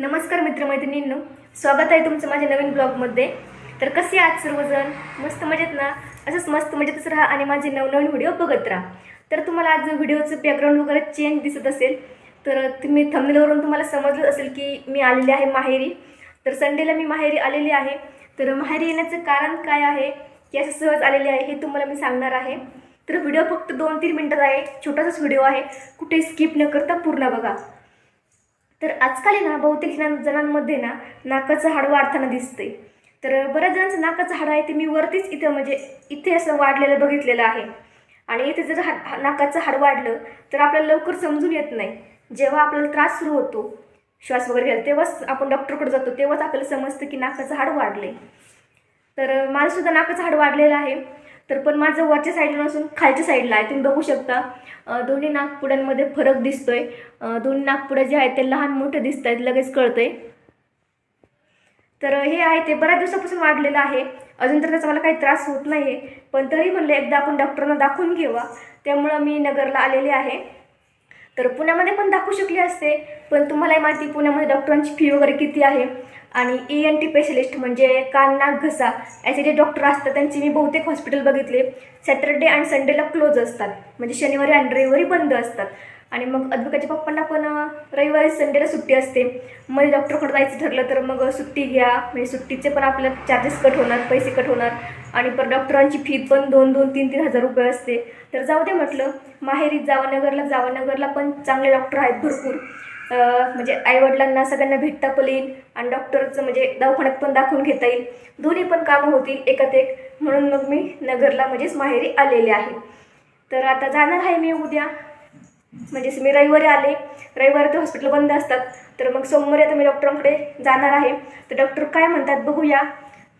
नमस्कार मित्रमैत्रिणींनो स्वागत आहे तुमचं माझ्या नवीन ब्लॉगमध्ये. तर कसे आहात सर्वजण? मस्त मजेत ना? असंच मस्त मजेतच राहा आणि माझे नवनवीन व्हिडिओ बघत राहा. तर तुम्हाला आज व्हिडिओचं बॅकग्राऊंड वगैरे चेंज दिसत असेल तर तुम्ही थंबनेलवरून तुम्हाला समजलं असेल की मी आलेली आहे माहेरी. तर संडेला मी माहेरी आलेली आहे. तर माहेरी येण्याचं कारण काय आहे? की असं सहज आलेले आहे हे तुम्हाला मी सांगणार आहे. तर व्हिडिओ फक्त दोन तीन मिनटात आहे. छोटासाच व्हिडिओ आहे. कुठे स्किप न करता पूर्ण बघा. तर आजकाल आहे ना बहुतेक जण जणांमध्ये ना नाकाचं हाड वाढताना दिसतंय. तर बऱ्याच जणांचं नाकाचं हाड आहे ते मी वरतीच इथं म्हणजे इथे असं वाढलेलं बघितलेलं आहे. आणि इथे जर हा नाकाचं हाड वाढलं तर आपल्याला लवकर समजून येत नाही. जेव्हा आपल्याला त्रास सुरू होतो श्वास वगैरे घ्यायला तेव्हाच आपण डॉक्टरकडे जातो तेव्हाच आपल्याला समजतं की नाकाचं हाड वाढले तर मला सुद्धा नाकाचं हाड वाढलेलं आहे. तर पण माझं वरच्या साईडला नसून खालच्या साईडला आहे. तुम्ही बघू शकता दोन्ही नागपुड्यांमध्ये फरक दिसतोय. दोन्ही नागपुड्या जे आहेत ते लहान मोठे दिसत आहेत लगेच कळतंय. तर हे आहे ते बऱ्याच दिवसापासून वाढलेलं आहे. अजून तर त्याचा मला काही त्रास होत नाही आहे पण तरी म्हणलं एकदा आपण डॉक्टरांना दाखवून घेवा. त्यामुळं मी नगरला आलेले आहे. तर पुण्यामध्ये पण दाखवू शकले असते. पण तुम्हालाही माहिती पुण्यामध्ये डॉक्टरांची फी वगैरे किती आहे? आणि ई एन टी स्पेशलिस्ट म्हणजे कान नाक घसा याचे जे डॉक्टर असतात त्यांचे मी बहुतेक हॉस्पिटल बघितले. सॅटर्डे आणि संडेला क्लोज असतात. म्हणजे शनिवारी आणि रविवारी बंद असतात. आणि मग अद्विकाच्या पप्पांना पण रविवारी संडेला सुट्टी असते. मध्ये डॉक्टरकडे जायचं ठरलं तर मग सुट्टी घ्या. म्हणजे सुट्टीचे पण आपल्याला चार्जेस कट होणार पैसे कट होणार. आणि पर डॉक्टरांची फी पण दोन दोन तीन तीन हजार रुपये असते. तर जाऊ दे म्हटलं माहेरीत जावानगरला जावानगरला पण चांगले डॉक्टर आहेत भरपूर. म्हणजे आईवडिलांना सगळ्यांना भेटता पण येईल आणि डॉक्टरचं म्हणजे दवाखान्यात पण दाखवून घेता येईल. दोन्ही पण कामं होतील एकात एक म्हणून मग मी नगरला म्हणजेच माहेरी आलेले आहे. तर आता जाणार आहे मी उद्या. म्हणजेच मी रविवारी आले. रविवारी तर हॉस्पिटल बंद असतात. तर मग सोमवारी आता मी डॉक्टरांकडे जाणार आहे. तर डॉक्टर काय म्हणतात बघूया.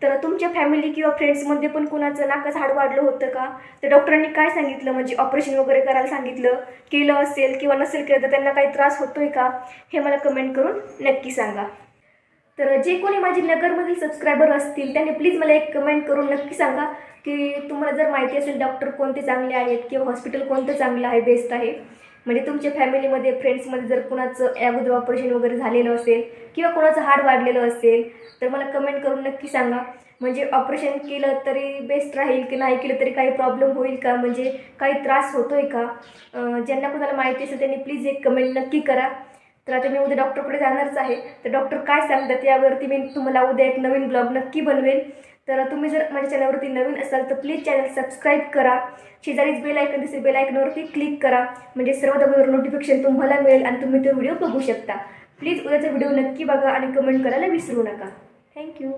तर तुमच्या फॅमिली किंवा फ्रेंड्समध्ये पण कुणाचं नाकाचं हाड वाढलं होतं का? तर डॉक्टरांनी काय सांगितलं? म्हणजे ऑपरेशन वगैरे करायला सांगितलं? केलं असेल किंवा नसेल केलं तर त्यांना काही त्रास होतोय का? हे मला कमेंट करून नक्की सांगा. तर जे कोणी माझे नगरमधील सबस्क्रायबर असतील त्यांनी प्लीज मला एक कमेंट करून नक्की सांगा की तुम्हाला जर माहिती असेल डॉक्टर कोणते चांगले आहेत किंवा हॉस्पिटल कोणतं चांगलं आहे बेस्ट आहे म्हणजे तुमच्या फॅमिलीमध्ये फ्रेंड्समध्ये जर कुणाचं अगोदर ऑपरेशन वगैरे झालेलं असेल किंवा कोणाचं हाड वाढलेलं असेल तर मला कमेंट करून नक्की सांगा. म्हणजे ऑपरेशन केलं तरी बेस्ट राहील की नाही केलं तरी काही प्रॉब्लेम होईल का? म्हणजे काही त्रास होतो आहे का ज्यांना कोणाला माहिती असेल त्यांनी प्लीज एक कमेंट नक्की करा. तर आता मी उद्या डॉक्टरकडे जाणारच आहे. तर डॉक्टर काय सांगतात यावरती मी तुम्हाला उद्या एक नवीन ब्लॉग नक्की बनवेल तर तुम्ही जर माझ्या चॅनलवरती नवीन असाल तर प्लीज चॅनल सबस्क्राईब करा. शेजारीच बेल ऐकन दिसेल बेल ऐकनवरती क्लिक करा. म्हणजे सर्व दबावर नोटिफिकेशन तुम्हाला मिळेल आणि तुम्ही तो व्हिडिओ बघू शकता. प्लीज उद्याचा व्हिडिओ नक्की बघा आणि कमेंट करायला विसरू नका. थँक्यू